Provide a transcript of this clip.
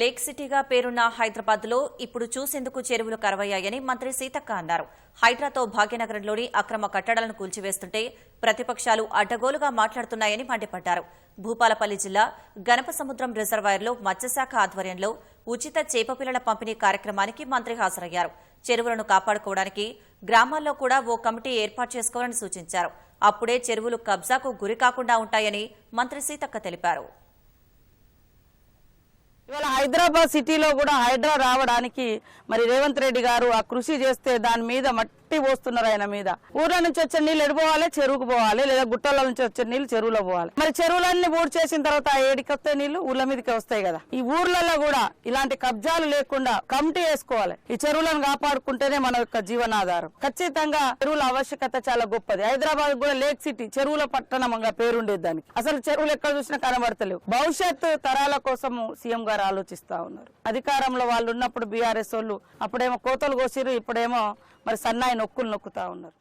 Lake సిటీగా పేరున్న హైదరాబాద్లో ఇప్పుడు చూసేందుకు చెరువులు కరవయ్యాయని మంత్రి సీతక్క అన్నారు. హైడ్రాతో భాగ్యనగరంలోని అక్రమ కట్టడాలను కూల్చివేస్తుంటే ప్రతిపక్షాలు అడ్డగోలుగా మాట్లాడుతున్నాయని మండిపడ్డారు. భూపాలపల్లి జిల్లా గణపసముద్రం రిజర్వాయర్లో మత్స్యశాఖ ఆధ్వర్యంలో ఉచిత చేపపిల్లల పంపిణీ కార్యక్రమానికి మంత్రి హాజరయ్యారు. చెరువులను కాపాడుకోవడానికి గ్రామాల్లో కూడా ఓ కమిటీ ఏర్పాటు చేసుకోవాలని సూచించారు. అప్పుడే చెరువులు కబ్జాకు గురి కాకుండా ఉంటాయని మంత్రి సీతక్క తెలిపారు. హైదరాబాద్ సిటీలో కూడా హైడ్రా రావడానికి మరి రేవంత్ రెడ్డి గారు ఆ కృషి చేస్తే దాని మీద మట్టి పోస్తున్నారు ఆయన మీద. ఊర్ల నుంచి వచ్చే నీళ్ళు ఎడిపోవాలి చెరువుకు పోవాలి. లేదా గుట్టల నుంచి వచ్చే నీళ్ళు చెరువులో పోవాలి. మరి చెరువులన్నీ బూడి చేసిన తర్వాత ఏడికి వస్తాయి నీళ్ళు ఊర్ల మీదకి వస్తాయి కదా. ఈ ఊర్లలో కూడా ఇలాంటి కబ్జాలు లేకుండా కమిటీ వేసుకోవాలి. ఈ చెరువులను కాపాడుకుంటేనే మన యొక్క జీవనాధారం. ఖచ్చితంగా చెరువుల ఆవశ్యకత చాలా గొప్పది. హైదరాబాద్ కూడా లేక్ సిటీ చెరువుల పట్టణంగా పేరుండేది దానికి. అసలు చెరువులు ఎక్కడ చూసినా కనబడతలేవు. భవిష్యత్ తరాల కోసం సీఎం గారు ఆలోచిస్తా ఉన్నారు. అధికారంలో వాళ్ళు ఉన్నప్పుడు బీఆర్ఎస్ వాళ్ళు అప్పుడేమో కోతలు కోసిరు ఇప్పుడేమో మరి సన్నాయి నొక్కులు నొక్కుతా ఉన్నారు.